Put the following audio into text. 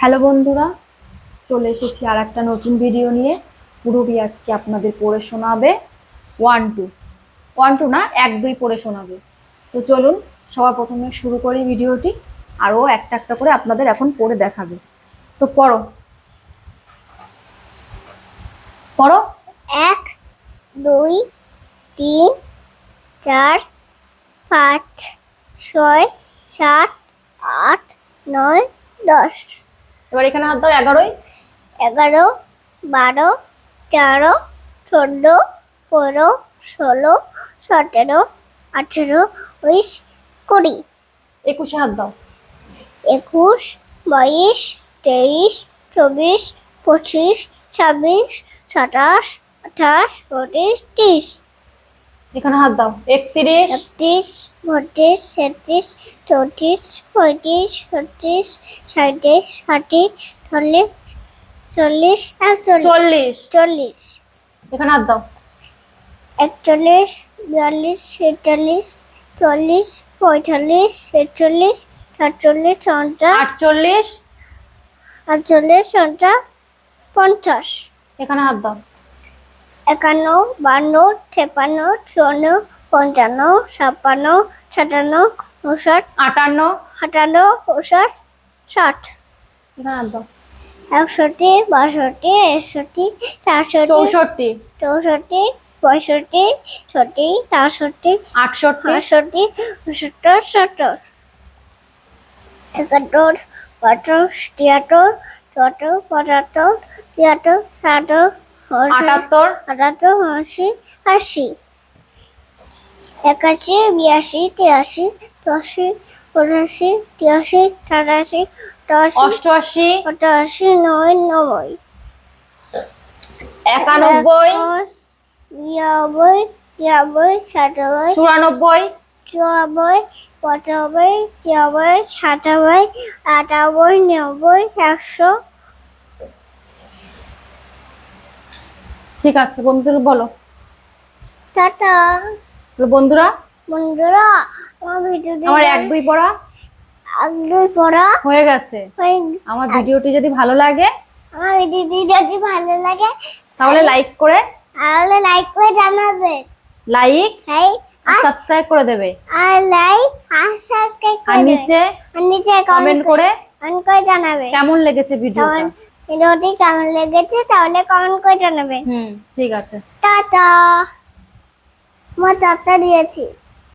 Hello বন্ধুরা, চলে এসেছি আর একটা নতুন ভিডিও নিয়ে। পুরোবি আজকে আপনাদের পড়ে শোনাবে ওয়ান টু ওয়ান টু না, এক দুই পড়ে শোনাবে। তো চলুন, সবার প্রথমে শুরু করি ভিডিওটি আর ও একটা একটা করে আপনাদের এখন পড়ে দেখাবে। তো পড়ো। পড়ো। এক, দুই, তিন, চার, পাঁচ, ছয়, সাত, আট, নয়, দশ। এবার এখানে হাত দাও এগারোই। এগারো বারো তেরো চোদ্দ পনেরো ষোলো সতেরো আঠেরো উনিশ কুড়ি। একুশে হাত দাও। একুশ বাইশ তেইশ চব্বিশ পঁচিশ ছাব্বিশ সাতাশ আঠাশ উনত্রিশ ত্রিশ। এখানে হাত দাও। একত্রিশ। একত্রিশ বত্রিশ তেত্রিশ চৌত্রিশ পঁয়ত্রিশ ছত্রিশ সাঁত্রিশ ষাট্রিশ চল্লিশ চল্লিশ একচল্লিশ। চল্লিশ। চল্লিশ। এখানে হাত দাও। একচল্লিশ বিয়াল্লিশ ছেচল্লিশ চল্লিশ পঁয়তাল্লিশ ছেচল্লিশ সাতচল্লিশ পঞ্চাশ আটচল্লিশ। আটচল্লিশ পঞ্চাশ পঞ্চাশ। এখানে হাত দাও। একান্ন বান্ন তেপান্ন চুয়ান্ন পঞ্চান্ন ছাপ্পান্ন সাতান্ন উনষাট আটান্ন। আটান্ন উনষাট ষাট। একষট্টি বাষট্টি একষট্টি চারষট্টি চৌষট্টি। চৌষট্টি পঁয়ষট্টি ছটি সাতষট্টি আটষট্টি। আটষট্টি উনসত্তর সত্তর। একাত্তর বাহাত্তর তিয়াত্তর চুয়াত্তর পঁচাত্তর তিয়াত্তর সাতাত্তর আটাত্তর আটাত্তর উনআশি আশি। একাশি বিরাশি তিরাশি চুরাশি পঁচাশি তিরাশি সাতাশি অষ্টআশি অষ্টআশি নয় নব্বই। একানব্বই বিরানব্বই তিরানব্বই সাতানব্বই চুরানব্বই চুরানব্বই পঁচানব্বই ছিয়ানব্বই সাতানব্বই আটানব্বই নিরানব্বই একশো ঠিক আছে বন্ধুরা বলো। টাটা। তো বন্ধুরা। বন্ধুরা আমার ভিডিওটি আমার এক দুই পড়া। আগ্রহ পড়া। হয়ে গেছে। আমার ভিডিওটি যদি ভালো লাগে। আমার ভিডিওটি যদি ভালো লাগে তাহলে লাইক করে তাহলে লাইক করে জানাবে। লাইক হ্যাঁ আর সাবস্ক্রাইব করে দেবে। আর লাইক আর সাবস্ক্রাইব আর করে দেবে। নিচে আর নিচে কমেন্ট করে কমেন্ট করে জানাবে। কেমন লেগেছে ভিডিওটা? ভিডিওটি কেমন লেগেছে তাহলে কমেন্ট করে জানাবেন হুম ঠিক আছে। টাটা। আমার টাটা দিয়েছি।